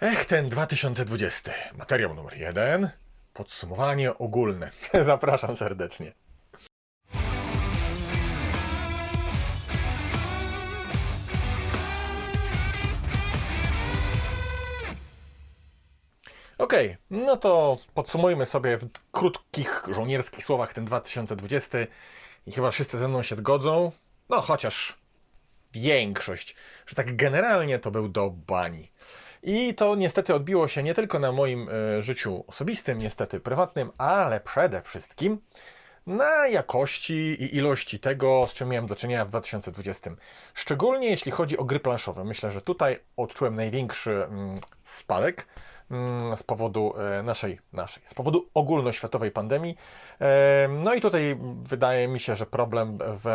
Ech, ten 2020. Materiał numer jeden. Podsumowanie ogólne. Zapraszam serdecznie. Okej, no to podsumujmy sobie w krótkich, żołnierskich słowach ten 2020 i chyba wszyscy ze mną się zgodzą, no chociaż większość, że tak generalnie to był do bani. I to niestety odbiło się nie tylko na moim e, życiu osobistym, niestety prywatnym, ale przede wszystkim na jakości i ilości tego, z czym miałem do czynienia w 2020. Szczególnie jeśli chodzi o gry planszowe. Myślę, że tutaj odczułem największy mm, spadek z powodu e, naszej, naszej, z powodu ogólnoświatowej pandemii. E, No i tutaj wydaje mi się, że problem w,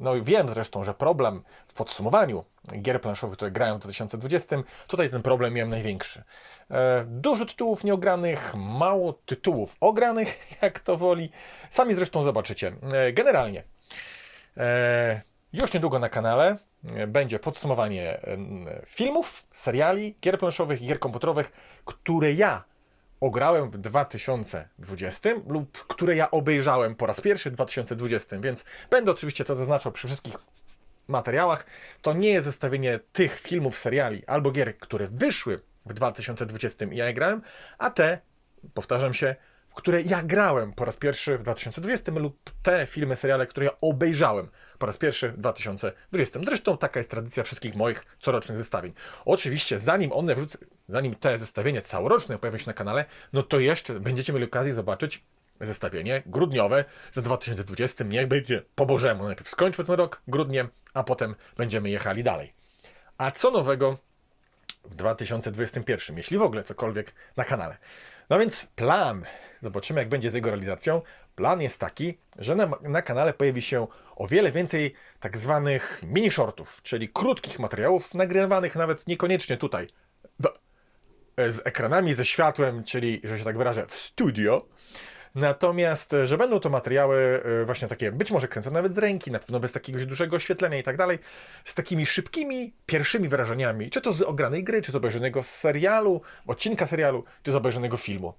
no wiem zresztą, że problem w podsumowaniu gier planszowych, które grają w 2020, tutaj ten problem miałem największy. E, Dużo tytułów nieogranych, mało tytułów ogranych, jak to woli. Sami zresztą zobaczycie. Generalnie już niedługo na kanale będzie podsumowanie filmów, seriali, gier planszowych i gier komputerowych, które ja ograłem w 2020 lub które ja obejrzałem po raz pierwszy w 2020, więc będę oczywiście to zaznaczał przy wszystkich materiałach. To nie jest zestawienie tych filmów, seriali albo gier, które wyszły w 2020 i ja je grałem, a te, powtarzam się, w które ja grałem po raz pierwszy w 2020 lub te filmy, seriale, które ja obejrzałem po raz pierwszy w 2020. Zresztą taka jest tradycja wszystkich moich corocznych zestawień. Oczywiście, zanim one wrzucę, zanim te zestawienie całoroczne pojawią się na kanale, no to jeszcze będziecie mieli okazję zobaczyć zestawienie grudniowe za 2020. Niech będzie po Bożemu. Najpierw skończmy ten rok grudniem, a potem będziemy jechali dalej. A co nowego w 2021, jeśli w ogóle cokolwiek na kanale. No więc plan, zobaczymy jak będzie z jego realizacją. Plan jest taki, że na, na kanale pojawi się o wiele więcej tak zwanych mini shortów, czyli krótkich materiałów nagrywanych nawet niekoniecznie tutaj, w, z ekranami, ze światłem, czyli, że się tak wyrażę, w studio. Natomiast, e, że będą to materiały e, właśnie takie, być może kręcone nawet z ręki, na pewno bez jakiegoś dużego oświetlenia i tak dalej, z takimi szybkimi, pierwszymi wrażeniami, czy to z ogranej gry, czy z obejrzanego serialu, odcinka serialu, czy z obejrzanego filmu.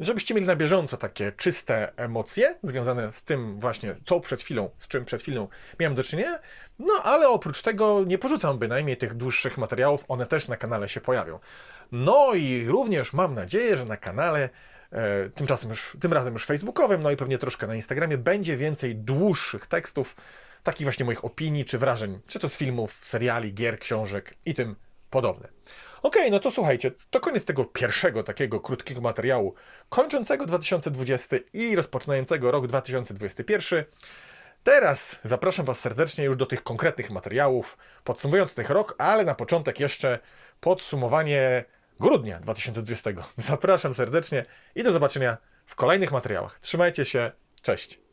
Żebyście mieli na bieżąco takie czyste emocje związane z tym właśnie, co przed chwilą, z czym przed chwilą miałem do czynienia, no ale oprócz tego nie porzucam bynajmniej tych dłuższych materiałów, one też na kanale się pojawią. No i również mam nadzieję, że na kanale tymczasem już, tym razem już facebookowym, no i pewnie troszkę na Instagramie, będzie więcej dłuższych tekstów, takich właśnie moich opinii czy wrażeń, czy to z filmów, seriali, gier, książek i tym podobne. Okej, no to słuchajcie, to koniec tego pierwszego takiego krótkiego materiału, kończącego 2020 i rozpoczynającego rok 2021. Teraz zapraszam Was serdecznie już do tych konkretnych materiałów, podsumowując ten rok, ale na początek jeszcze podsumowanie grudnia 2020. Zapraszam serdecznie i do zobaczenia w kolejnych materiałach. Trzymajcie się, cześć!